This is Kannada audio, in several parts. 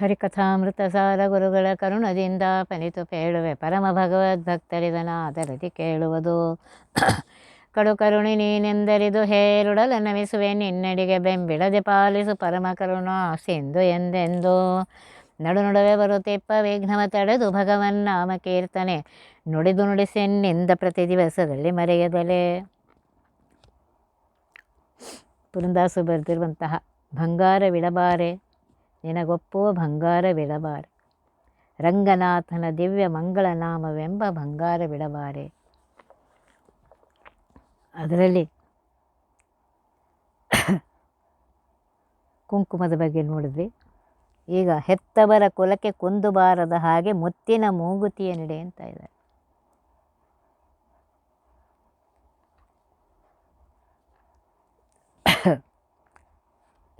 ಹರಿಕಥಾಮೃತ ಸಾರ ಗುರುಗಳ ಕರುಣದಿಂದ ಪನಿತು ಕೇಳುವೆ. ಪರಮ ಭಗವದ್ಭಕ್ತರಿದನಾದರದಿ ಕೇಳುವುದು. ಕಡು ಕರುಣಿ ನೀನೆಂದರಿದು ಹೇರುಡಲ ನಮಿಸುವೆ. ನಿನ್ನಡಿಗೆ ಬೆಂಬಿಡದೆ ಪಾಲಿಸು ಪರಮ ಕರುಣಾ ಸಿಂಧು ಎಂದೆಂದು. ನಡು ನಡುವೆ ಬರುತ್ತಿಪ್ಪ ವಿಘ್ನವ ತಡೆದು ಭಗವನ್ನಾಮ ಕೀರ್ತನೆ. ನುಡಿದು ನುಡಿಸೆನ್ನಿಂದ ಪ್ರತಿ ದಿವಸದಲ್ಲಿ ಮರೆಯದಲೆ. ಪುರಂದಾಸು ಬರೆದಿರುವಂತಹ ಬಂಗಾರವಿಡಬಾರೆ ನಿನಗೊಪ್ಪುವ ಬಂಗಾರವಿಡಬಾರೆ ರಂಗನಾಥನ ದಿವ್ಯ ಮಂಗಳನಾಮವೆಂಬ ಬಂಗಾರವಿಡಬಾರೆ ಅದರಲ್ಲಿ ಕುಂಕುಮದ ಬಗ್ಗೆ ನೋಡಿದ್ವಿ. ಈಗ ಹೆತ್ತವರ ಕುಲಕ್ಕೆ ಕುಂದುಬಾರದ ಹಾಗೆ ಮುತ್ತಿನ ಮೂಗುತಿಯ ನಡೆ ಅಂತ ಇದೆ.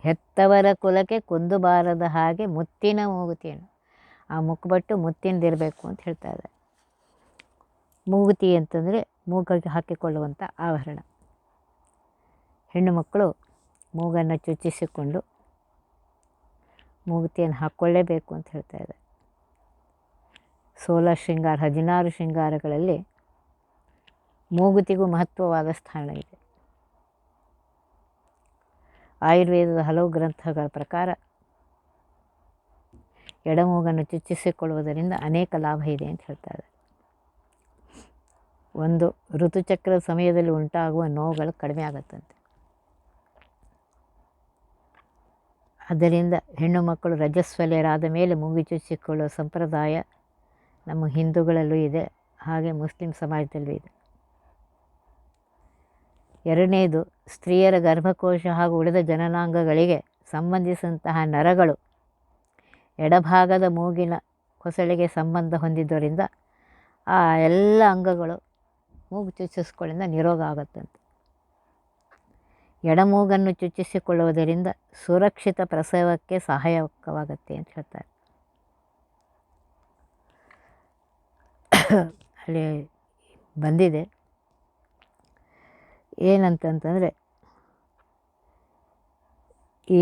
ಹೆತ್ತವರ ಕುಲಕ್ಕೆ ಕುಂದು ಬಾರದ ಹಾಗೆ ಮುತ್ತಿನ ಮೂಗುತಿಯನ್ನು. ಆ ಮುಖಬಟ್ಟು ಮುತ್ತಿನದಿರಬೇಕು ಅಂತ ಹೇಳ್ತಾ ಇದ್ದಾರೆ ಮೂಗುತಿ ಅಂತಂದರೆ ಮೂಗಿಗೆ ಹಾಕಿಕೊಳ್ಳುವಂಥ ಆಭರಣ. ಹೆಣ್ಣು ಮಕ್ಕಳು ಮೂಗನ್ನು ಚುಚ್ಚಿಸಿಕೊಂಡು ಮೂಗುತಿಯನ್ನು ಹಾಕ್ಕೊಳ್ಳೇಬೇಕು ಅಂತ ಹೇಳ್ತಾ ಇದೆ ಸೋಲಾರ್ ಶೃಂಗಾರ ಹದಿನಾರು ಶೃಂಗಾರಗಳಲ್ಲಿ ಮೂಗುತಿಗೂ ಮಹತ್ವವಾದ ಸ್ಥಾನ ಇದೆ ಆಯುರ್ವೇದದ ಹಲವು ಗ್ರಂಥಗಳ ಪ್ರಕಾರ ಎಡಮೂಗನ್ನು ಚುಚ್ಚಿಸಿಕೊಳ್ಳುವುದರಿಂದ ಅನೇಕ ಲಾಭ ಇದೆ ಅಂತ ಹೇಳ್ತಾರೆ. ಒಂದು ಋತುಚಕ್ರದ ಸಮಯದಲ್ಲಿ ಉಂಟಾಗುವ ನೋವುಗಳು ಕಡಿಮೆ ಆಗುತ್ತಂತೆ. ಆದ್ದರಿಂದ ಹೆಣ್ಣು ಮಕ್ಕಳು ರಜಸ್ವಲೆಯರಾದ ಮೇಲೆ ಮೂಗು ಚುಚ್ಚಿಕೊಳ್ಳುವ ಸಂಪ್ರದಾಯ ನಮ್ಮ ಹಿಂದೂಗಳಲ್ಲೂ ಇದೆ, ಹಾಗೆ ಮುಸ್ಲಿಂ ಸಮಾಜದಲ್ಲೂ ಇದೆ. ಎರಡನೇದು ಸ್ತ್ರೀಯರ ಗರ್ಭಕೋಶ ಹಾಗೂ ಉಳಿದ ಜನನಾಂಗಗಳಿಗೆ ಸಂಬಂಧಿಸಿದಂತಹ ನರಗಳು ಎಡಭಾಗದ ಮೂಗಿನ ಕೊಸಳಿಗೆ ಸಂಬಂಧ ಹೊಂದಿದ್ದರಿಂದ ಆ ಎಲ್ಲ ಅಂಗಗಳು ಮೂಗು ಚುಚ್ಚಿಸ್ಕೊಳ್ಳಿಂದ ನಿರೋಗ ಆಗುತ್ತಂತೆ. ಎಡಮೂಗನ್ನು ಚುಚ್ಚಿಸಿಕೊಳ್ಳುವುದರಿಂದ ಸುರಕ್ಷಿತ ಪ್ರಸವಕ್ಕೆ ಸಹಾಯಕವಾಗುತ್ತೆ ಅಂತ ಹೇಳ್ತಾರೆ. ಅಲ್ಲಿ ಬಂದಿದೆ. ಏನಂತಂತಂದರೆ ಈ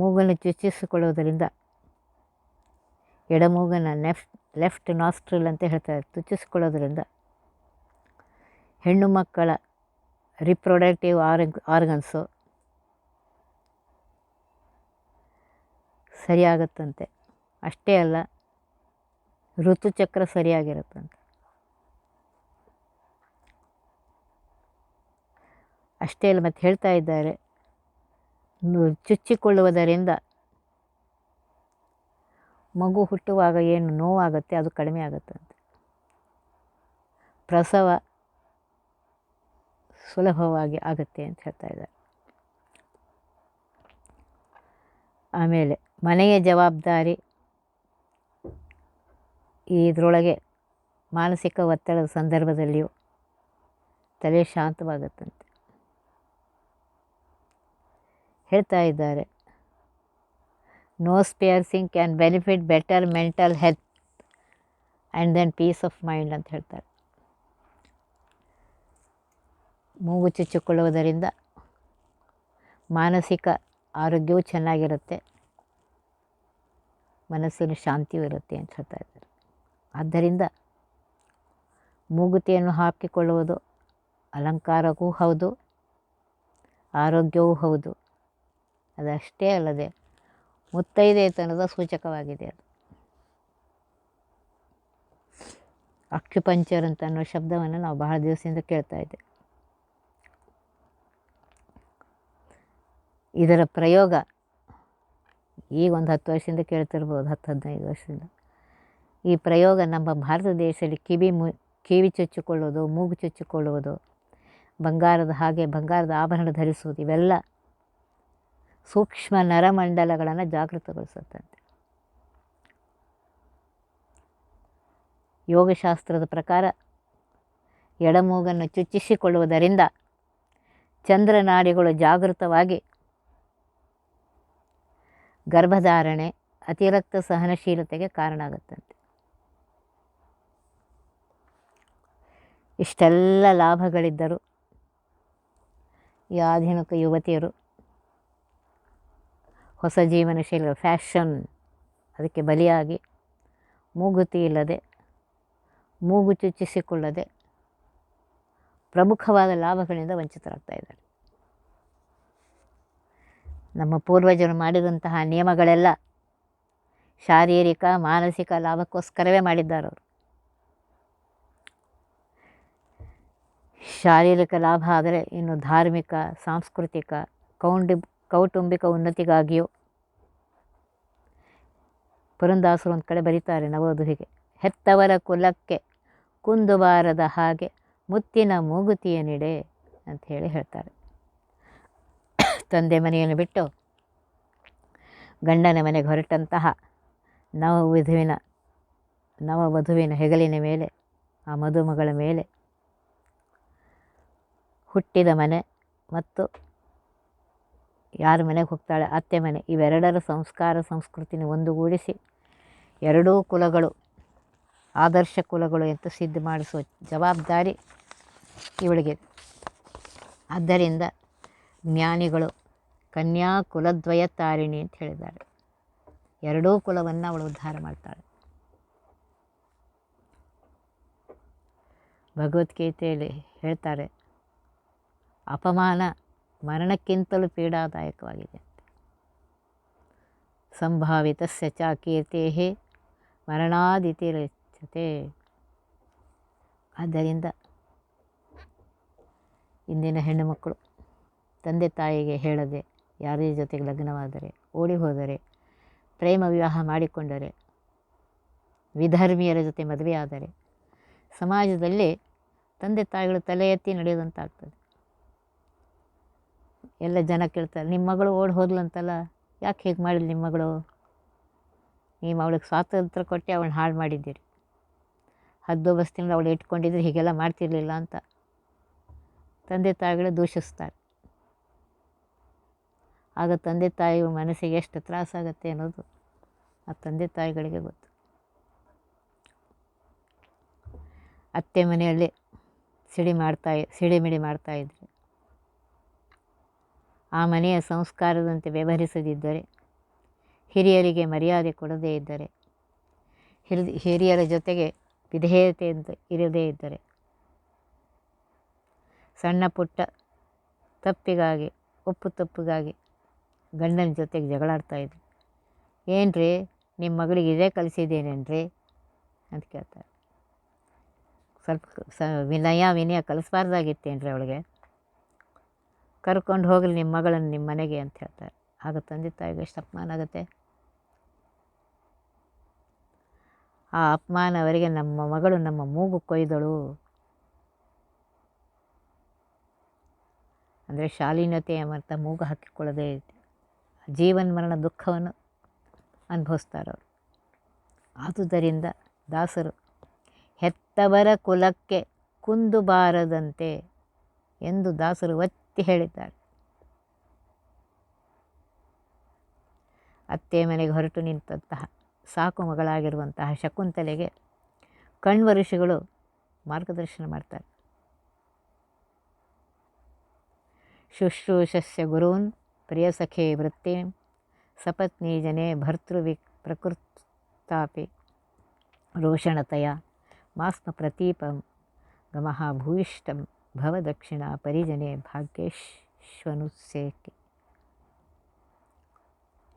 ಮೂಗನ್ನು ಚುಚ್ಚಿಸಿಕೊಳ್ಳುವುದರಿಂದ ಎಡಮೂಗನ್ನು ನೆಫ್ಟ್, ಲೆಫ್ಟ್ ನಾಸ್ಟ್ರಿಲ್ ಅಂತ ಹೇಳ್ತಾರೆ ಚುಚ್ಚಿಸಿಕೊಳ್ಳೋದ್ರಿಂದ ಹೆಣ್ಣು ಮಕ್ಕಳ ರಿಪ್ರೊಡಕ್ಟಿವ್ ಆರ್ಗ್, ಆರ್ಗನ್ಸು ಸರಿಯಾಗುತ್ತಂತೆ. ಅಷ್ಟೇ ಅಲ್ಲ, ಋತುಚಕ್ರ ಸರಿಯಾಗಿರುತ್ತಂತೆ. ಅಷ್ಟೇ ಅಲ್ಲ, ಮತ್ತು ಹೇಳ್ತಾ ಇದ್ದಾರೆ ಚುಚ್ಚಿಕೊಳ್ಳುವುದರಿಂದ ಮಗು ಹುಟ್ಟುವಾಗ ಏನು ನೋವಾಗುತ್ತೆ ಅದು ಕಡಿಮೆ ಆಗುತ್ತಂತೆ. ಪ್ರಸವ ಸುಲಭವಾಗಿ ಆಗುತ್ತೆ ಅಂತ ಹೇಳ್ತಾ ಇದ್ದಾರೆ. ಆಮೇಲೆ ಮನೆಯ ಜವಾಬ್ದಾರಿ ಇದರೊಳಗೆ ಮಾನಸಿಕ ಒತ್ತಡದ ಸಂದರ್ಭದಲ್ಲಿಯೂ ತಲೆ ಶಾಂತವಾಗುತ್ತಂತೆ. ಹೇಳ್ತಾ ಇದ್ದಾರೆ. Nose piercing can benefit better mental health and then peace of mind ಅಂತ ಹೇಳ್ತಾರೆ. ಮೂಗು ಚುಚ್ಚಿಕೊಳ್ಳುವುದರಿಂದ ಮಾನಸಿಕ ಆರೋಗ್ಯವು ಚೆನ್ನಾಗಿರುತ್ತೆ. ಮನಸ್ಸಿನ ಶಾಂತಿಯೂ ಇರುತ್ತೆ ಅಂತ ಹೇಳ್ತಾ ಇದ್ದಾರೆ. ಆದ್ದರಿಂದ ಮೂಗುತಿಯನ್ನು ಹಾಕಿಕೊಳ್ಳುವುದು ಅಲಂಕಾರಕ್ಕೂ ಹೌದು, ಆರೋಗ್ಯವೂ ಹೌದು. ಅದಷ್ಟೇ ಅಲ್ಲದೆ ಮುತ್ತೈದೆತನದ ಸೂಚಕವಾಗಿದೆ ಅದು. ಅಕ್ಯುಪಂಚರ್ ಅಂತ ಅನ್ನೋ ಶಬ್ದವನ್ನು ನಾವು ಬಹಳ ದಿವಸದಿಂದ ಕೇಳ್ತಾ ಇದ್ದೆ ಇದರ ಪ್ರಯೋಗ ಈಗ ಒಂದು ಹತ್ತು ವರ್ಷದಿಂದ ಕೇಳ್ತಿರ್ಬೋದು, ಹತ್ತು ಹದಿನೈದು ವರ್ಷದಿಂದ. ಈ ಪ್ರಯೋಗ ನಮ್ಮ ಭಾರತ ದೇಶದಲ್ಲಿ ಕಿವಿ ಮು, ಕಿವಿ ಚುಚ್ಚಿಕೊಳ್ಳೋದು, ಮೂಗು ಚುಚ್ಚಿಕೊಳ್ಳುವುದು, ಬಂಗಾರದ ಹಾಗೆ ಬಂಗಾರದ ಆಭರಣ ಧರಿಸುವುದು, ಇವೆಲ್ಲ ಸೂಕ್ಷ್ಮ ನರಮಂಡಲಗಳನ್ನು ಜಾಗೃತಗೊಳಿಸುತ್ತಂತೆ. ಯೋಗಶಾಸ್ತ್ರದ ಪ್ರಕಾರ ಎಡಮೂಗನ್ನು ಚುಚ್ಚಿಸಿಕೊಳ್ಳುವುದರಿಂದ ಚಂದ್ರನಾಡಿಗಳು ಜಾಗೃತವಾಗಿ ಗರ್ಭಧಾರಣೆ, ಅತಿರಕ್ತ ಸಹನಶೀಲತೆಗೆ ಕಾರಣ ಆಗುತ್ತಂತೆ ಇಷ್ಟೆಲ್ಲ ಲಾಭಗಳಿದ್ದರೂ ಈ ಆಧುನಿಕ ಯುವತಿಯರು ಹೊಸ ಜೀವನ ಶೈಲಿ ಫ್ಯಾಷನ್ ಅದಕ್ಕೆ ಬಲಿಯಾಗಿ. ಮೂಗುತಿ ಇಲ್ಲದೆ, ಮೂಗು ಚುಚ್ಚಿಸಿಕೊಳ್ಳದೆ, ಪ್ರಮುಖವಾದ ಲಾಭಗಳಿಂದ ವಂಚಿತರಾಗ್ತಾ ಇದ್ದಾರೆ. ನಮ್ಮ ಪೂರ್ವಜರು ಮಾಡಿದಂತಹ ನಿಯಮಗಳೆಲ್ಲ ಶಾರೀರಿಕ, ಮಾನಸಿಕ ಲಾಭಕ್ಕೋಸ್ಕರವೇ ಮಾಡಿದ್ದಾರೆ ಅವರು. ಶಾರೀರಿಕ ಲಾಭ ಆದರೆ ಇನ್ನು ಧಾರ್ಮಿಕ, ಸಾಂಸ್ಕೃತಿಕ, ಕೌಂಡಿ ಕೌಟುಂಬಿಕ ಉನ್ನತಿಗಾಗಿಯೂ ಪುರಂದಾಸರು ಒಂದು ಕಡೆ ಬರೀತಾರೆ ನವವಧುವಿಗೆ ಹೆತ್ತವರ ಕುಲಕ್ಕೆ ಕುಂದುಬಾರದ ಹಾಗೆ ಮುತ್ತಿನ ಮೂಗುತಿಯ ನಿಡೆ ಅಂತ ಹೇಳಿ ಹೇಳ್ತಾರೆ. ತಂದೆ ಮನೆಯನ್ನು ಬಿಟ್ಟು ಗಂಡನ ಮನೆಗೆ ಹೊರಟಂತಹ ನವ ವಧುವಿನ ಹೆಗಲಿನ ಮೇಲೆ, ಆ ಮದುಮಗಳ ಮೇಲೆ ಹುಟ್ಟಿದ ಮನೆ ಮತ್ತು ಯಾರ ಮನೆಗೆ ಹೋಗ್ತಾಳೆ? ಅತ್ತೆ ಮನೆ. ಇವೆರಡರ ಸಂಸ್ಕಾರ ಸಂಸ್ಕೃತಿನ ಒಂದುಗೂಡಿಸಿ. ಎರಡೂ ಕುಲಗಳು, ಆದರ್ಶ ಕುಲಗಳು ಎಂದು ಸಿದ್ಧ ಮಾಡಿಸುವ ಜವಾಬ್ದಾರಿ ಇವಳಿಗೆ. ಆದ್ದರಿಂದ ಜ್ಞಾನಿಗಳು ಕನ್ಯಾ ಕುಲದ್ವಯ ತಾರಿಣಿ ಅಂತ ಹೇಳಿದ್ದಾರೆ. ಎರಡೂ ಕುಲವನ್ನು ಅವಳು ಉದ್ಧಾರ ಮಾಡ್ತಾಳೆ. ಭಗವದ್ಗೀತೆಯಲ್ಲಿ ಹೇಳ್ತಾರೆ, ಅಪಮಾನ ಮರಣಕ್ಕಿಂತಲೂ ಪೀಡಾದಾಯಕವಾಗಿದೆ ಸಂಭಾವಿತಸ್ಯ ಚ ಕೀರ್ತೆ ಮರಣಾದಿತಿರಚ್ಯತೆ. ಆದ್ದರಿಂದ ಇಂದಿನ ಹೆಣ್ಣುಮಕ್ಕಳು ತಂದೆ ತಾಯಿಗೆ ಹೇಳದೆ ಯಾರೇ ಜೊತೆಗೆ ಲಗ್ನವಾದರೆ, ಓಡಿ ಹೋದರೆ, ಪ್ರೇಮ ವಿವಾಹ ಮಾಡಿಕೊಂಡರೆ, ವಿಧರ್ಮಿಯರ ಜೊತೆ ಮದುವೆಯಾದರೆ, ಸಮಾಜದಲ್ಲಿ ತಂದೆ ತಾಯಿಗಳು ತಲೆ ಎತ್ತಿ ನಡೆಯೋದಂತಾಗ್ತದೆ ಎಲ್ಲ ಜನ ಕೇಳ್ತಾರೆ ನಿಮ್ಮ ಮಗಳು ಓಡಿ ಹೋದ್ಲಂತಲ್ಲ, ಯಾಕೆ ಹೀಗೆ ಮಾಡಿಲ್ಲ ನಿಮ್ಮ ಮಗಳು? ನೀವು ಅವಳಿಗೆ ಸ್ವಾತಂತ್ರ್ಯ ಕೊಟ್ಟು ಅವಳನ್ನ ಹಾಳು ಮಾಡಿದ್ದೀರಿ. ಹದ್ದು ಬಸ್ತಿನಲ್ಲಿ ಅವಳು ಇಟ್ಕೊಂಡಿದ್ರೆ ಹೀಗೆಲ್ಲ ಮಾಡ್ತಿರ್ಲಿಲ್ಲ ಅಂತ. ತಂದೆ ತಾಯಿಗಳು ದೂಷಿಸ್ತಾರೆ. ಆಗ ತಂದೆ ತಾಯಿ ಮನಸ್ಸಿಗೆ ಎಷ್ಟು ತ್ರಾಸಾಗತ್ತೆ ಅನ್ನೋದು ಆ ತಂದೆ ತಾಯಿಗಳಿಗೆ ಗೊತ್ತು. ಅತ್ತೆ ಮನೆಯಲ್ಲಿ ಸಿಡಿ ಮಾಡ್ತಾ, ಸಿಡಿಮಿಡಿ ಮಾಡ್ತಾಯಿದ್ರು ಆ ಮನೆಯ ಸಂಸ್ಕಾರದಂತೆ ವ್ಯವಹರಿಸದಿದ್ದರೆ ಹಿರಿಯರಿಗೆ ಮರ್ಯಾದೆ ಕೊಡದೇ ಇದ್ದರೆ ಹಿರಿಯರ ಜೊತೆಗೆ ವಿಧೇಯತೆ ಇರದೇ ಇದ್ದರೆ, ಸಣ್ಣ ಪುಟ್ಟ ತಪ್ಪಿಗಾಗಿ, ಒಪ್ಪು ತಪ್ಪಿಗಾಗಿ ಗಂಡನ ಜೊತೆಗೆ ಜಗಳಾಡ್ತಾಯಿದ್ರು ಏನು ರೀ ನಿಮ್ಮ ಮಗಳಿಗೆ ಇದೇ ಕಲಿಸಿದ್ದೇನೇನ್ರಿ? ಅಂತ ಕೇಳ್ತಾರೆ. ಸ್ವಲ್ಪ ಸ, ವಿನಯ ವಿನಯ ಕಲಿಸ್ಬಾರ್ದಾಗಿತ್ತೇನ್ರಿ ಅವಳಿಗೆ? ಕರ್ಕೊಂಡು ಹೋಗಲಿ ನಿಮ್ಮ ಮಗಳನ್ನು ನಿಮ್ಮ ಮನೆಗೆ ಅಂತ ಹೇಳ್ತಾರೆ. ಆಗ ತಂದೆ ತಾಯಿಗೆ ಎಷ್ಟು ಅಪಮಾನ ಆಗುತ್ತೆ? ಆ ಅಪಮಾನ ಅವರಿಗೆ ನಮ್ಮ ಮಗಳು ನಮ್ಮ ಮೂಗು ಕೊಯ್ದಳು. ಅಂದರೆ ಶಾಲೀನತೆ ಮರ್ಥ ಮೂಗು ಹಾಕಿಕೊಳ್ಳದೆ ಜೀವನ ಮರಣ ದುಃಖವನ್ನು ಅನುಭವಿಸ್ತಾರವರು ಆದುದರಿಂದ ದಾಸರು, ಹೆತ್ತವರ ಕುಲಕ್ಕೆ ಕುಂದು ಬಾರದಂತೆ ಎಂದು ದಾಸರು ಒತ್ತಿ ಹೇಳಿದ್ದಾರೆ. ಅತ್ತೆ ಮನೆಗೆ ಹೊರಟು ನಿಂತಹ ಸಾಕು ಮಗಳಾಗಿರುವಂತಹ ಶಕುಂತಲೆಗೆ ಕಣ್ವ ಋಷಿಗಳು ಮಾರ್ಗದರ್ಶನ ಮಾಡ್ತಾರೆ. ಶುಶ್ರೂಷಸ್ಯ ಗುರೂನ್ ಪ್ರಿಯಸಖೇ ವೃತ್ತಿ ಸಪತ್ನಿ ಜನೇ ಭರ್ತೃವಿ ಪ್ರಕೃತಾಪಿ ರೋಷಣತೆಯ ಮಾಸ್ಮ ಪ್ರತೀಪಂ ಗಮಃ ಭೂಯಿಷ್ಟಂ ಭವದಕ್ಷಿಣ ಪರಿಜನೆ ಭಾಗ್ಯೇಶ್ವನುಸೇಕೆ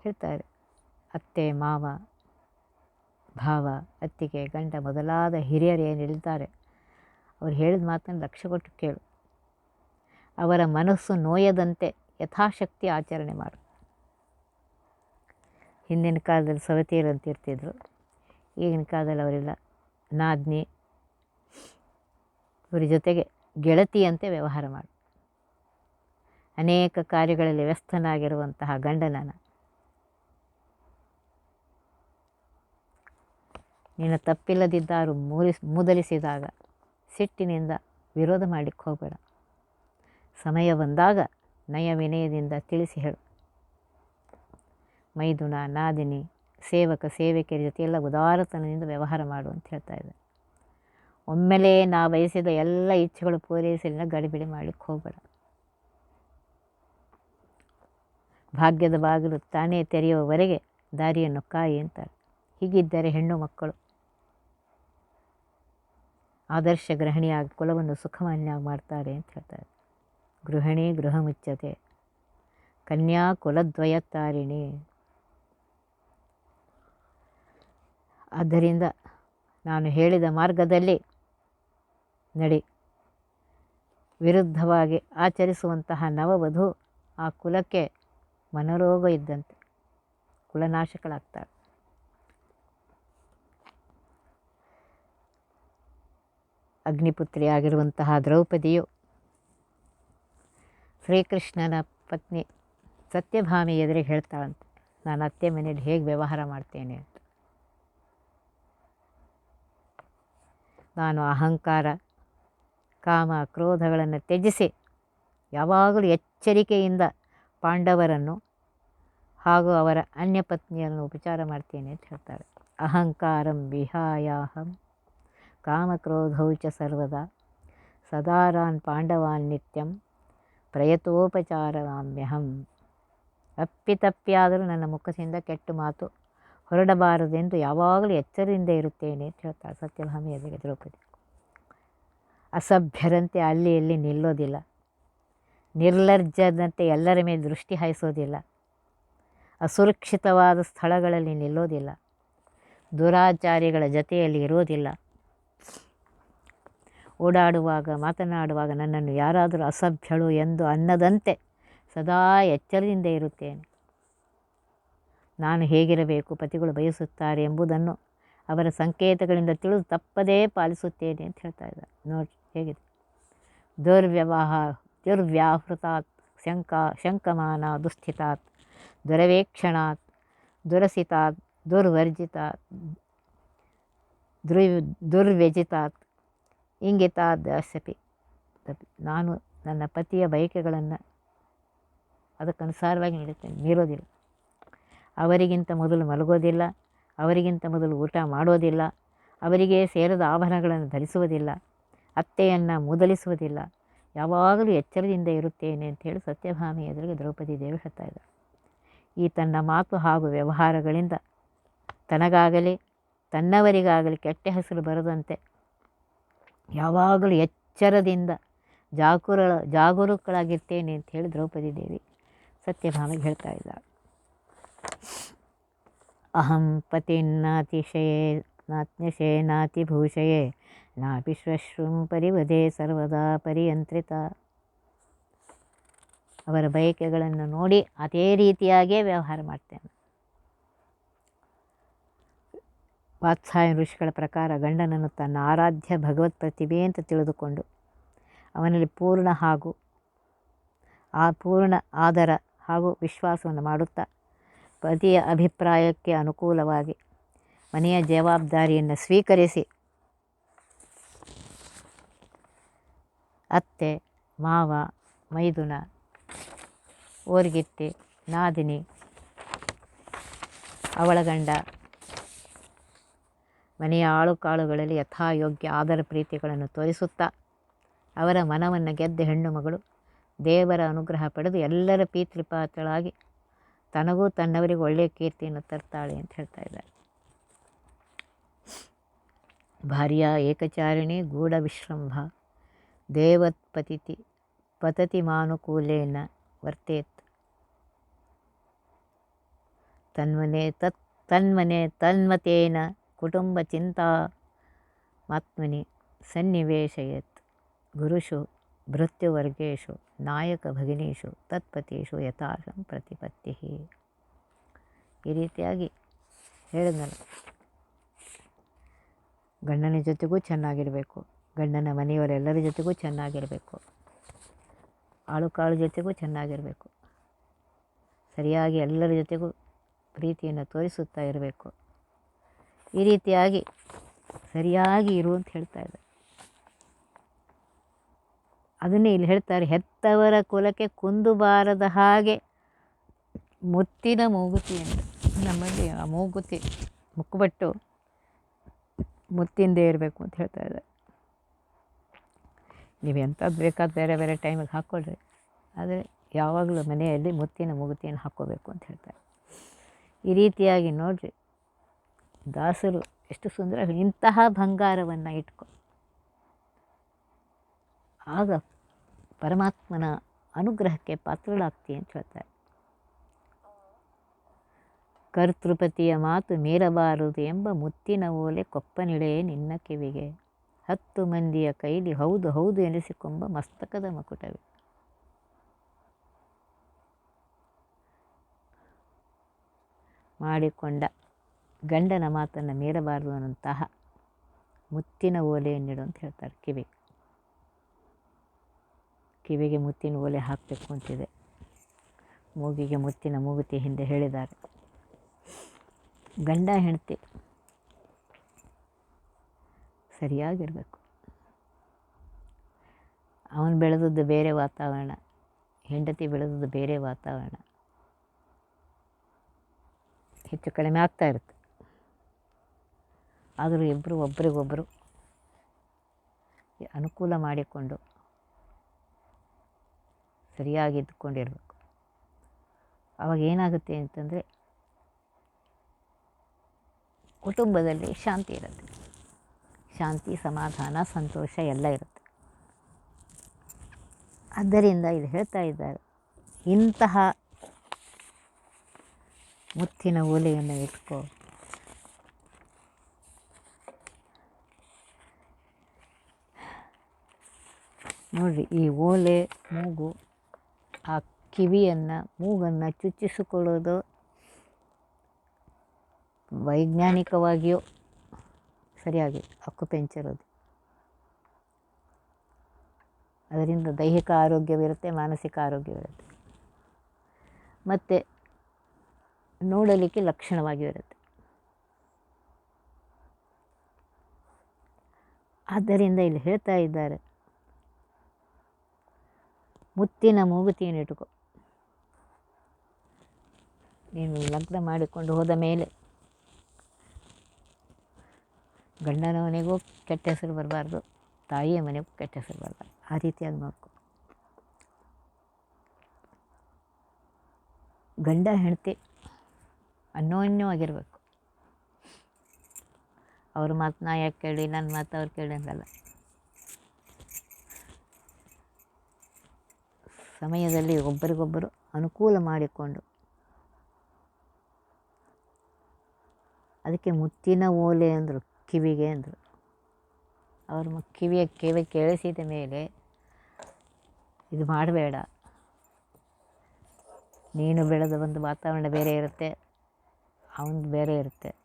ಹೇಳ್ತಾರೆ, ಅತ್ತೆ, ಮಾವ, ಭಾವ, ಅತ್ತಿಗೆ, ಗಂಡ ಮೊದಲಾದ ಹಿರಿಯರು ಏನು ಹೇಳ್ತಾರೆ? ಅವ್ರು ಹೇಳಿದ ಮಾತನ್ನು ಲಕ್ಷ ಕೊಟ್ಟು ಕೇಳು. ಅವರ ಮನಸ್ಸು ನೋಯದಂತೆ ಯಥಾಶಕ್ತಿ ಆಚರಣೆ ಮಾಡು. ಹಿಂದಿನ ಕಾಲದಲ್ಲಿ ಸವತಿಯರು ಅಂತ ಇರ್ತಿದ್ರು. ಈಗಿನ ಕಾಲದಲ್ಲಿ ಅವರೆಲ್ಲ. ನಾದ್ನಿ, ಇವರ ಜೊತೆಗೆ ಗೆಳತಿಯಂತೆ ವ್ಯವಹಾರ ಮಾಡು. ಅನೇಕ ಕಾರ್ಯಗಳಲ್ಲಿ ವ್ಯಸ್ತನಾಗಿರುವಂತಹ ಗಂಡನನ. ನಿನ್ನ ತಪ್ಪಿಲ್ಲದಿದ್ದಾರು ಮೂಲಿಸ್ ಮೂದಲಿಸಿದಾಗ ಸಿಟ್ಟಿನಿಂದ ವಿರೋಧ ಮಾಡಲಿಕ್ಕೆ ಹೋಗಬೇಡ. ಸಮಯ ಬಂದಾಗ ನಯ ವಿನಯದಿಂದ ತಿಳಿಸಿ ಹೇಳು. ಮೈದುನ, ನಾದಿನಿ, ಸೇವಕ, ಸೇವಕಿಯರ ಜೊತೆಯೆಲ್ಲ ಉದಾರತನದಿಂದ ವ್ಯವಹಾರ ಮಾಡು ಅಂತ ಹೇಳ್ತಾ ಇದ್ದಾರೆ ಒಮ್ಮೆಲೇ ನಾ ಬಯಸಿದ ಎಲ್ಲ ಇಚ್ಛೆಗಳು ಪೂರೈಸಲಿಲ್ಲ, ಗಡಿಬಿಡಿ ಮಾಡಲಿಕ್ಕೆ ಹೋಗಬೇಡ. ಭಾಗ್ಯದ ಬಾಗಿಲು ತಾನೇ ತೆರೆಯುವವರೆಗೆ ದಾರಿಯನ್ನು ಕಾಯಿ ಅಂತಾರೆ. ಹೀಗಿದ್ದರೆ ಹೆಣ್ಣು ಮಕ್ಕಳು ಆದರ್ಶ ಗೃಹಿಣಿಯಾಗಿ ಕುಲವನ್ನು ಸುಖಮಾನ್ಯಾಗಿ ಮಾಡ್ತಾರೆ ಅಂತ ಹೇಳ್ತಾರೆ. ಗೃಹಿಣಿ ಗೃಹ ಮುಚ್ಚತೆ, ಕನ್ಯಾ ಕುಲದ್ವಯತ್ತಾರಿಣಿ ಆದ್ದರಿಂದ ನಾನು ಹೇಳಿದ ಮಾರ್ಗದಲ್ಲಿ ನಡಿ. ವಿರುದ್ಧವಾಗಿ ಆಚರಿಸುವಂತಹ ನವವಧು ಆ ಕುಲಕ್ಕೆ ಮನೋರೋಗ ಇದ್ದಂತೆ. ಕುಲನಾಶಕಳಾಗ್ತಾಳೆ ಅಗ್ನಿಪುತ್ರಿಯಾಗಿರುವಂತಹ ದ್ರೌಪದಿಯು ಶ್ರೀಕೃಷ್ಣನ ಪತ್ನಿ ಸತ್ಯಭಾಮಿ ಎದುರಿಗೆ ಹೇಳ್ತಾಳಂತೆ, ನಾನು ಅತ್ತೆ ಮನೇಲಿ ಹೇಗೆ ವ್ಯವಹಾರ ಮಾಡ್ತೇನೆ? ಅಂತ. ನಾನು ಅಹಂಕಾರ ಕಾಮ ಕ್ರೋಧಗಳನ್ನು ತ್ಯಜಿಸಿ ಯಾವಾಗಲೂ ಎಚ್ಚರಿಕೆಯಿಂದ ಪಾಂಡವರನ್ನು ಹಾಗೂ ಅವರ ಅನ್ಯ ಪತ್ನಿಯನ್ನು ಉಪಚಾರ ಮಾಡ್ತೇನೆ ಅಂತ ಹೇಳ್ತಾರೆ. ಅಹಂಕಾರಂ ವಿಹಾಯಾಹಂ ಕಾಮಕ್ರೋಧೌ ಚ ಸರ್ವದಾ ಸದಾರಾನ್ ಪಾಂಡವಾನ್ ನಿತ್ಯಂ ಪ್ರಯತೋಪಚಾರವಾಮ್ಯಹಂ. ಅಪ್ಪಿತಪ್ಪಿಯಾದರೂ ನನ್ನ ಮುಖದಿಂದ ಕೆಟ್ಟ ಮಾತು ಹೊರಡಬಾರದೆಂದು ಯಾವಾಗಲೂ ಎಚ್ಚರದಿಂದ ಇರುತ್ತೇನೆ ಅಂತ ಹೇಳ್ತಾಳೆ ಸತ್ಯಭಾಮಿ ಎದುರಿಗೆ ದ್ರೌಪದಿ. ಅಸಭ್ಯರಂತೆ ಅಲ್ಲಿ ಇಲ್ಲಿ ನಿಲ್ಲೋದಿಲ್ಲ. ನಿರ್ಲಜ್ಜದಂತೆ ಎಲ್ಲರ ಮೇಲೆ ದೃಷ್ಟಿ ಹಾಯಿಸೋದಿಲ್ಲ. ಅಸುರಕ್ಷಿತವಾದ ಸ್ಥಳಗಳಲ್ಲಿ ನಿಲ್ಲೋದಿಲ್ಲ. ದುರಾಚಾರಿಗಳ ಜೊತೆಯಲ್ಲಿ ಇರೋದಿಲ್ಲ. ಓಡಾಡುವಾಗ, ಮಾತನಾಡುವಾಗ ನನ್ನನ್ನು ಯಾರಾದರೂ ಅಸಭ್ಯಳು ಎಂದು ಅನ್ನದಂತೆ ಸದಾ ಎಚ್ಚರದಿಂದ ಇರುತ್ತೇನೆ. ನಾನು ಹೇಗಿರಬೇಕು, ಪತಿಗಳು ಬಯಸುತ್ತಾರೆ ಎಂಬುದನ್ನು ಅವರ ಸಂಕೇತಗಳಿಂದ ತಿಳಿದು ತಪ್ಪದೇ ಪಾಲಿಸುತ್ತೇನೆ ಅಂತ ಹೇಳ್ತಾ ಇದ್ದಾರೆ ನೋಡಿ ಹೇಗಿದೆ? ದುರ್ವ್ಯವಹ ದುರ್ವ್ಯಾಹೃತಾತ್, ಶಂಕ, ಶಂಕಮಾನ ದುಸ್ಥಿತಾತ್ ದುರವೇಕ್ಷಣಾತ್, ದುರಸಿತಾತ್, ದುರ್ವರ್ಜಿತಾತ್ ದುರ್ ದುರ್ವ್ಯಜಿತಾತ್, ಇಂಗಿತಾತ್ ದಾಸ್ಯಪಿ. ನಾನು ನನ್ನ ಪತಿಯ ಬಯಕೆಗಳನ್ನು ಅದಕ್ಕನುಸಾರವಾಗಿ ನೀಡುತ್ತೇನೆ, ಮೀರೋದಿಲ್ಲ. ಅವರಿಗಿಂತ ಮೊದಲು ಮಲಗೋದಿಲ್ಲ, ಅವರಿಗಿಂತ ಮೊದಲು ಊಟ ಮಾಡೋದಿಲ್ಲ, ಅವರಿಗೆ ಸೇರದ ಆಭರಣಗಳನ್ನು ಧರಿಸುವುದಿಲ್ಲ ಅತ್ತೆಯನ್ನು ಮೂದಲಿಸುವುದಿಲ್ಲ. ಯಾವಾಗಲೂ ಎಚ್ಚರದಿಂದ ಇರುತ್ತೇನೆ ಅಂತೇಳಿ ಸತ್ಯಭಾಮಿ ಎದುರಿಗೆ ದ್ರೌಪದಿ ದೇವಿ ಹೇಳ್ತಾ ಇದ್ದಾರೆ. ಈ ತನ್ನ ಮಾತು ಹಾಗೂ ವ್ಯವಹಾರಗಳಿಂದ ತನಗಾಗಲಿ, ತನ್ನವರಿಗಾಗಲಿ ಕೆಟ್ಟ ಹೆಸರು ಬರದಂತೆ ಯಾವಾಗಲೂ ಎಚ್ಚರದಿಂದ ಜಾಗೂರ ಜಾಗರೂಕಳಾಗಿರ್ತೇನೆ ಅಂತ ಹೇಳಿ ದ್ರೌಪದಿ ದೇವಿ ಸತ್ಯಭಾಮಿಗೆ ಹೇಳ್ತಾ ಇದ್ದಾಳೆ ಅಹಂ ಪತಿನ್ನಾತಿಶಯೇ ನಾತ್ಯಶೇ ನಾತಿಭೂಷಯೇ ನಾಪಿ ಶ್ವಶ್ರೂಂ ಪರಿವಧೆ ಸರ್ವದಾ ಪರಿಯಂತ್ರಿತ. ಅವರ ಬಯಕೆಗಳನ್ನು ನೋಡಿ ಅದೇ ರೀತಿಯಾಗೇ ವ್ಯವಹಾರ ಮಾಡ್ತೇನೆ. ವಾತ್ಸಾಯ ಋಷಿಗಳ ಪ್ರಕಾರ ಗಂಡನನ್ನು ತನ್ನ ಆರಾಧ್ಯ ಭಗವತ್ ಪ್ರತಿಭೆ ಅಂತ ತಿಳಿದುಕೊಂಡು ಅವನಲ್ಲಿ ಪೂರ್ಣ ಹಾಗೂ ಆ ಪೂರ್ಣ ಆದರ ಹಾಗೂ ವಿಶ್ವಾಸವನ್ನು ಮಾಡುತ್ತಾ ಪತಿಯ ಅಭಿಪ್ರಾಯಕ್ಕೆ ಅನುಕೂಲವಾಗಿ ಮನೆಯ ಜವಾಬ್ದಾರಿಯನ್ನು ಸ್ವೀಕರಿಸಿ ಅತ್ತೆ, ಮಾವ, ಮೈದುನ, ಓರ್ಗಿತ್ತಿ, ನಾದಿನಿ ಅವಳ ಗಂಡ ಮನೆಯ ಆಳುಕಾಳುಗಳಲ್ಲಿ ಯಥಾಯೋಗ್ಯ ಆದರ ಪ್ರೀತಿಗಳನ್ನು ತೋರಿಸುತ್ತಾ, ಅವರ ಮನವನ್ನು ಗೆದ್ದ ಹೆಣ್ಣು ಮಗಳು, ದೇವರ ಅನುಗ್ರಹ ಪಡೆದು ಎಲ್ಲರ ಪೀತೃಪಾತ್ರಳಾಗಿ ತನಗೂ ತನ್ನವರಿಗೆ ಒಳ್ಳೆಯ ಕೀರ್ತಿಯನ್ನು ತರ್ತಾಳೆ ಅಂತ ಹೇಳ್ತಾ ಇದ್ದಾರೆ. ಭಾರ್ಯ ಏಕಚಾರಿಣಿ ಗೂಢ ವಿಶ್ರಂಭ. ದೇವತ್ಪತಿತಿ ಪತತಿ ಮಾನುಕೂಲೇನ ವರ್ತೇತ್. ತನ್ಮನೆ ತತ್ ತನ್ಮನೆ ತನ್ಮತೇನ ಕುಟುಂಬ ಚಿಂತಾ ಮಾತ್ಮನಿ ಸನ್ನಿವೇಶಯತ್. ಗುರುಷು ಭೃತ್ಯವರ್ಗೇಶು ನಾಯಕ ಭಗಿನೀಷು ತತ್ಪತೀಷು ಯಥಾಶಂ ಪ್ರತಿಪತ್ತಿ. ಈ ರೀತಿಯಾಗಿ ಹೇಳಿದ್ನಲ್ಲ. ಗಂಡನ ಜೊತೆಗೂ ಚೆನ್ನಾಗಿರಬೇಕು. ಗಂಡನ ಮನೆಯವರೆಲ್ಲರ ಜೊತೆಗೂ ಚೆನ್ನಾಗಿರಬೇಕು. ಆಳು ಕಾಳು ಜೊತೆಗೂ ಚೆನ್ನಾಗಿರಬೇಕು. ಸರಿಯಾಗಿ ಎಲ್ಲರ ಜೊತೆಗೂ ಪ್ರೀತಿಯನ್ನು ತೋರಿಸುತ್ತಾ ಇರಬೇಕು. ಈ ರೀತಿಯಾಗಿ ಸರಿಯಾಗಿ ಇರು ಅಂತ ಹೇಳ್ತಾ ಇದ್ದಾರೆ. ಅದನ್ನೇ ಇಲ್ಲಿ ಹೇಳ್ತಾರೆ, ಹೆತ್ತವರ ಕುಲಕ್ಕೆ ಕುಂದು ಬಾರದ ಹಾಗೆ ಮುತ್ತಿನ ಮೂಗುತಿ ಅಂತ ನಮ್ಮಲ್ಲಿ ಆ ಮೂಗುತಿ ಮುಕ್ಕುಬಟ್ಟು ಮುತ್ತಿಂದೇ ಇರಬೇಕು ಅಂತ ಹೇಳ್ತಾ ಇದ್ದಾರೆ. ನೀವು ಎಂಥದ್ದು ಬೇಕಾದ ಬೇರೆ ಬೇರೆ ಟೈಮಿಗೆ ಹಾಕ್ಕೊಳ್ರಿ. ಆದರೆ ಯಾವಾಗಲೂ ಮನೆಯಲ್ಲಿ ಮುತ್ತಿನ ಮುಗುತಿಯನ್ನು ಹಾಕ್ಕೋಬೇಕು ಅಂತ ಹೇಳ್ತಾರೆ. ಈ ರೀತಿಯಾಗಿ ನೋಡಿರಿ, ದಾಸರು ಎಷ್ಟು ಸುಂದರ ಇಂತಹ ಬಂಗಾರವನ್ನು ಇಟ್ಕೊ ಆಗ ಪರಮಾತ್ಮನ ಅನುಗ್ರಹಕ್ಕೆ ಪಾತ್ರಳಾಗ್ತಿ ಅಂತ ಹೇಳ್ತಾರೆ. ಕರ್ತೃಪತಿಯ ಮಾತು ಮೀರಬಾರದು ಎಂಬ ಮುತ್ತಿನ ಓಲೆ ಕೊಪ್ಪನಿಳೆ ನಿನ್ನ ಕಿವಿಗೆ. ಹತ್ತು ಮಂದಿಯ ಕೈಲಿ ಹೌದು ಹೌದು ಎನಿಸಿಕೊಂಬ ಮಸ್ತಕದ ಮಕುಟವೇ. ಮಾಡಿಕೊಂಡ ಗಂಡನ ಮಾತನ್ನು ಮೀರಬಾರದು ಅನ್ನುವಂತಹ ಮುತ್ತಿನ ಓಲೆಯನ್ನಿಡು ಅಂತ ಹೇಳ್ತಾರೆ ಕಿವಿಗೆ ಕಿವಿಗೆ ಮುತ್ತಿನ ಓಲೆ ಹಾಕಬೇಕು ಅಂತಿದೆ. ಮೂಗಿಗೆ ಮುತ್ತಿನ ಮೂಗುತಿ ಹಿಂದೆ ಹೇಳಿದ್ದಾರೆ. ಗಂಡ ಹೆಂಡತಿ ಸರಿಯಾಗಿರಬೇಕು. ಅವನು ಬೆಳೆದದ್ದು ಬೇರೆ ವಾತಾವರಣ, ಹೆಂಡತಿ ಬೆಳೆದದ್ದು ಬೇರೆ ವಾತಾವರಣ. ಹೆಚ್ಚು ಕಡಿಮೆ ಆಗ್ತಾ ಇರುತ್ತೆ. ಆದರೂ ಇಬ್ಬರು ಒಬ್ರಿಗೊಬ್ಬರು ಅನುಕೂಲ ಮಾಡಿಕೊಂಡು ಸರಿಯಾಗಿ ಇದ್ದುಕೊಂಡಿರಬೇಕು. ಆವಾಗ ಏನಾಗುತ್ತೆ ಅಂತಂದರೆ ಕುಟುಂಬದಲ್ಲಿ ಶಾಂತಿ ಇರುತ್ತೆ. ಶಾಂತಿ, ಸಮಾಧಾನ, ಸಂತೋಷ ಎಲ್ಲ ಇರುತ್ತೆ. ಆದ್ದರಿಂದ ಇದು ಹೇಳ್ತಾ ಇದ್ದಾರೆ, ಇಂತಹ ಮುತ್ತಿನ ಓಲೆಯನ್ನು ಇಟ್ಕೋ. ನೋಡಿರಿ, ಈ ಓಲೆ, ಮೂಗು, ಆ ಕಿವಿಯನ್ನು, ಮೂಗನ್ನು ಚುಚ್ಚಿಸಿಕೊಳ್ಳೋದು ವೈಜ್ಞಾನಿಕವಾಗಿಯೂ ಸರಿಯಾಗಿದೆ ಹಕ್ಕು ಅದು ಅದರಿಂದ ದೈಹಿಕ ಆರೋಗ್ಯವಿರುತ್ತೆ, ಮಾನಸಿಕ ಆರೋಗ್ಯವಿರುತ್ತೆ. ಮತ್ತು ನೋಡಲಿಕ್ಕೆ ಲಕ್ಷಣವಾಗಿರುತ್ತೆ ಆದ್ದರಿಂದ ಇಲ್ಲಿ ಹೇಳ್ತಾ ಇದ್ದಾರೆ, ಮುತ್ತಿನ ಮೂಗುತಿಯನ್ನು ಇಟ್ಕೋ ನೀನು ಲಗ್ನ ಮಾಡಿಕೊಂಡು ಹೋದ ಮೇಲೆ ಗಂಡನ ಮನೆಗೂ ಕೆಟ್ಟ ಹೆಸರು ಬರಬಾರ್ದು, ತಾಯಿಯ ಮನೆಗೂ ಕೆಟ್ಟ ಹೆಸರು ಬರಬಾರ್ದು. ಆ ರೀತಿಯಾಗಿ ನೋಡ್ಕೊ. ಗಂಡ ಹೆಂಡತಿ ಅನ್ಯೋನ್ಯವಾಗಿರಬೇಕು ಅವ್ರ ಮಾತು ನಾ ಯಾಕೆ ಕೇಳಿ ನನ್ನ ಮಾತು ಅವ್ರು ಕೇಳಿ ಅಂತಲ್ಲ ಸಮಯದಲ್ಲಿ ಒಬ್ಬರಿಗೊಬ್ಬರು ಅನುಕೂಲ ಮಾಡಿಕೊಂಡು, ಅದಕ್ಕೆ ಮುತ್ತಿನ ಓಲೆ ಅಂದರು. ಕಿವಿಗೆ ಅಂದರು. ಅವ್ರ ಕಿವಿಯ ಕಿವಿ ಕೇಳಿಸಿದ ಮೇಲೆ, ಇದು ಮಾಡಬೇಡ. ನೀನು ಬೆಳೆದ ಒಂದು ವಾತಾವರಣ ಬೇರೆ ಇರುತ್ತೆ ಅವನು ಬೇರೆ ಇರುತ್ತೆ.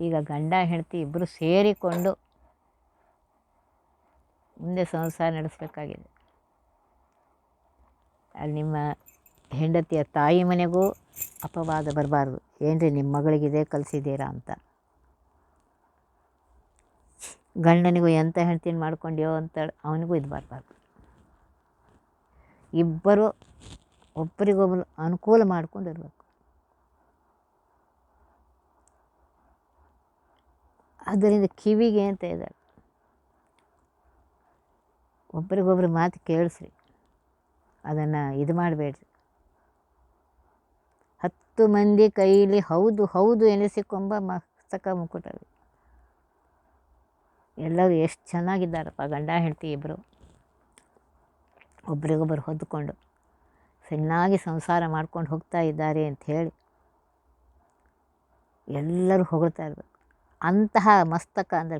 ಈಗ ಗಂಡ, ಹೆಂಡತಿ ಇಬ್ಬರು ಸೇರಿಕೊಂಡು ಮುಂದೆ ಸಂಸಾರ ನಡೆಸಬೇಕಾಗಿದೆ. ಅಲ್ಲಿ ನಿಮ್ಮ ಹೆಂಡತಿಯ ತಾಯಿ ಮನೆಗೂ ಅಪವಾದ ಬರಬಾರ್ದು. ಏನ್ರಿ ನಿಮ್ಮ ಮಗಳಿಗಿದೆ, ಕಲಿಸಿದ್ದೀರಾ? ಅಂತ. ಗಂಡನಿಗೂ ಎಂಥ ಹೆಂಡ್ತಿನ ಮಾಡ್ಕೊಂಡ್ಯೋ ಅಂತ ಅವನಿಗೂ ಇದು ಬರಬಾರ್ದು. ಇಬ್ಬರು ಒಬ್ಬರಿಗೊಬ್ಬರು ಅನುಕೂಲ ಮಾಡ್ಕೊಂಡಿರ್ಬೇಕು. ಅದರಿಂದ ಕಿವಿಗೆ ಅಂತ ಇದ್ದಾರೆ ಒಬ್ರಿಗೊಬ್ರು ಮಾತು ಕೇಳಿಸ್ರಿ. ಅದನ್ನು ಇದು ಮಾಡಬೇಡ್ರಿ. ಹತ್ತು ಮಂದಿ ಕೈಲಿ ಹೌದು ಹೌದು ಎನಿಸಿಕೊಂಬ ಮಸ್ತಕ ಮುಕುಟವಿ. ಎಲ್ಲರೂ ಎಷ್ಟು ಚೆನ್ನಾಗಿದ್ದಾರಪ್ಪ ಗಂಡ ಹೆಂಡತಿ ಇಬ್ಬರು ಒಬ್ರಿಗೊಬ್ಬರು ಹೊದ್ದುಕೊಂಡು ಚೆನ್ನಾಗಿ ಸಂಸಾರ ಮಾಡ್ಕೊಂಡು ಹೋಗ್ತಾ ಇದ್ದಾರೆ ಅಂತ ಹೇಳಿ ಎಲ್ಲರೂ ಹೊಗಳ್ತಾ ಇರಬೇಕು. ಅಂತಹ ಮಸ್ತಕ ಅಂದರೆ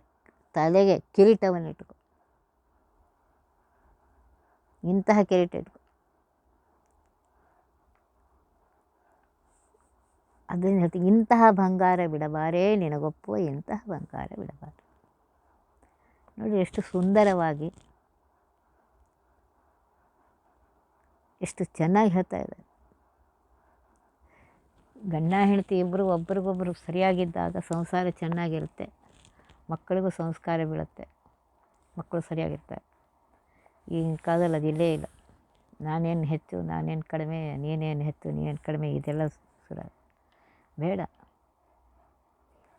ತಲೆಗೆ ಕಿರೀಟವನ್ನು ಇಟ್ಕೊ. ಇಂತಹ ಕಿರೀಟ ಇಟ್ಕೊ. ಅದನ್ನು ಹೇಳ್ತೀನಿ, ಇಂತಹ ಬಂಗಾರ ಬಿಡಬಾರೇ, ನಿನಗೊಪ್ಪುವ ಇಂತಹ ಬಂಗಾರ ಬಿಡಬಾರದು ನೋಡಿ ಎಷ್ಟು ಸುಂದರವಾಗಿ. ಎಷ್ಟು ಚೆನ್ನಾಗಿ ಹೇಳ್ತಾ ಇದ್ದಾರೆ. ಗಂಡ ಹೆಂಡತಿ ಇಬ್ಬರು ಒಬ್ರಿಗೊಬ್ಬರು ಸರಿಯಾಗಿದ್ದಾಗ ಸಂಸಾರ ಚೆನ್ನಾಗಿರುತ್ತೆ. ಮಕ್ಕಳಿಗೂ ಸಂಸ್ಕಾರ ಬೀಳುತ್ತೆ. ಮಕ್ಕಳು ಸರಿಯಾಗಿರ್ತಾರೆ. ಈಗಿನ ಕಾಲದಲ್ಲಿ ಅದಿಲ್ಲೇ ಇಲ್ಲ ನಾನೇನು ಹೆಚ್ಚು, ನಾನೇನು ಕಡಿಮೆ, ನೀನೇನು ಹೆಚ್ಚು, ನೀನೇನು ಕಡಿಮೆ, ಇದೆಲ್ಲ ಸುರ ಬೇಡ.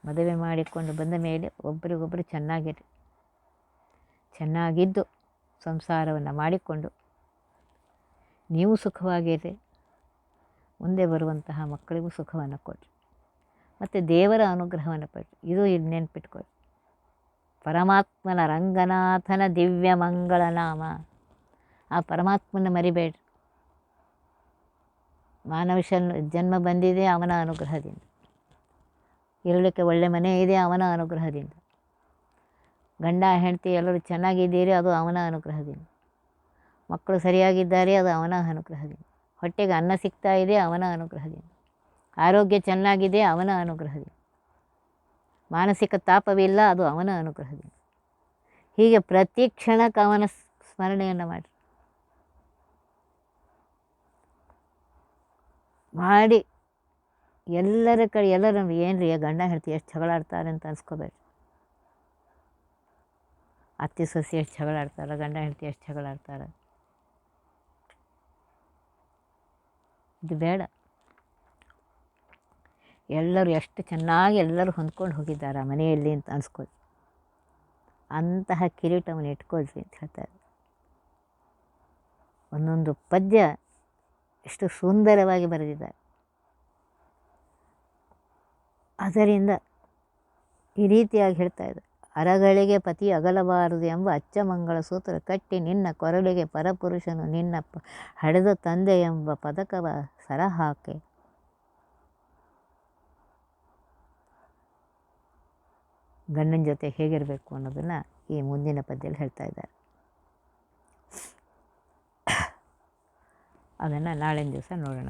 ಮದುವೆ ಮಾಡಿಕೊಂಡು ಬಂದ ಮೇಲೆ ಒಬ್ಬರಿಗೊಬ್ಬರು ಚೆನ್ನಾಗಿರಿ. ಚೆನ್ನಾಗಿದ್ದು ಸಂಸಾರವನ್ನು ಮಾಡಿಕೊಂಡು ನೀವು ಸುಖವಾಗಿರಿ. ಮುಂದೆ ಬರುವಂತಹ ಮಕ್ಕಳಿಗೂ ಸುಖವನ್ನು ಕೊಡಿ ಮತ್ತು ದೇವರ ಅನುಗ್ರಹವನ್ನು ಪಡಿ ಇದು ಇದು ನೆನ್ಪಿಟ್ಕೊಳ್ಳಿ. ಪರಮಾತ್ಮನ ರಂಗನಾಥನ ದಿವ್ಯ ಮಂಗಳ ನಾಮ. ಆ ಪರಮಾತ್ಮನ ಮರಿಬೇಡ್ರಿ. ಮಾನವಶನ್ ಜನ್ಮ ಬಂದಿದೆ ಅವನ ಅನುಗ್ರಹದಿಂದ. ಇರಲಿಕ್ಕೆ ಒಳ್ಳೆ ಮನೆ ಇದೆ ಅವನ ಅನುಗ್ರಹದಿಂದ. ಗಂಡ, ಹೆಂಡತಿ ಎಲ್ಲರೂ ಚೆನ್ನಾಗಿದ್ದೀರಿ, ಅದು ಅವನ ಅನುಗ್ರಹದಿಂದ. ಮಕ್ಕಳು ಸರಿಯಾಗಿದ್ದಾರೆ, ಅದು ಅವನ ಅನುಗ್ರಹದಿಂದ. ಹೊಟ್ಟೆಗೆ ಅನ್ನ ಸಿಗ್ತಾ ಇದೆ, ಅವನ ಅನುಗ್ರಹದಿಂದ. ಆರೋಗ್ಯ ಚೆನ್ನಾಗಿದೆ, ಅವನ ಅನುಗ್ರಹದಿಂದ. ಮಾನಸಿಕ ತಾಪವಿಲ್ಲ, ಅದು ಅವನ ಅನುಗ್ರಹದಿಂದ. ಹೀಗೆ ಪ್ರತಿ ಕ್ಷಣಕ್ಕೆ ಅವನ ಸ್ಮರಣೆಯನ್ನು ಮಾಡಿ. ಮಾಡಿ. ಎಲ್ಲರ ಕಡೆ ಎಲ್ಲರೂ ಏನು ರೀ ಗಂಡ, ಹೆಂಡತಿ ಎಷ್ಟು ಜಗಳಾಡ್ತಾರೆ ಅಂತ ಅನ್ಸ್ಕೋಬೇಡಿ ಅತ್ತೆ ಸೊಸೆ ಎಷ್ಟು ಜಗಳಾಡ್ತಾರೆ, ಗಂಡ ಹೆಂಡತಿ ಎಷ್ಟು ಜಗಳ ಆಡ್ತಾರೆ ಇದು ಬೇಡ. ಎಲ್ಲರೂ ಎಷ್ಟು ಚೆನ್ನಾಗಿ ಎಲ್ಲರೂ ಹೊಂದ್ಕೊಂಡು ಹೋಗಿದ್ದಾರೆ ಆ ಮನೆಯಲ್ಲಿ ಅಂತ ಅನ್ಸ್ಕೊಳ್ಳಿ. ಅಂತಹ ಕಿರೀಟವನ್ನು ಇಟ್ಕೊಳ್ರಿ ಅಂತ ಹೇಳ್ತಾರೆ. ಒಂದೊಂದು ಪದ್ಯ ಎಷ್ಟು ಸುಂದರವಾಗಿ ಬರೆದಿದ್ದಾರೆ. ಅದರಿಂದ ಈ ರೀತಿಯಾಗಿ ಹೇಳ್ತಾ ಇದ್ದಾರೆ. ಅರಗಳಿಗೆ ಪತಿ ಅಗಲಬಾರದು ಎಂಬ ಅಚ್ಚಮಂಗಳ ಸೂತ್ರ ಕಟ್ಟಿ ನಿನ್ನ ಕೊರಳಿಗೆ ಪರಪುರುಷನು ನಿನ್ನ ಹಡೆದ ತಂದೆ ಎಂಬ ಪದಕವ ಸರ ಹಾಕೆ ಗಂಡನ ಜೊತೆ ಹೇಗಿರಬೇಕು ಅನ್ನೋದನ್ನು ಈ ಮುಂದಿನ ಪದ್ಯದಲ್ಲಿ ಹೇಳ್ತಾ ಇದ್ದಾರೆ. ಅದನ್ನು ನಾಳಿನ ದಿವಸ ನೋಡೋಣ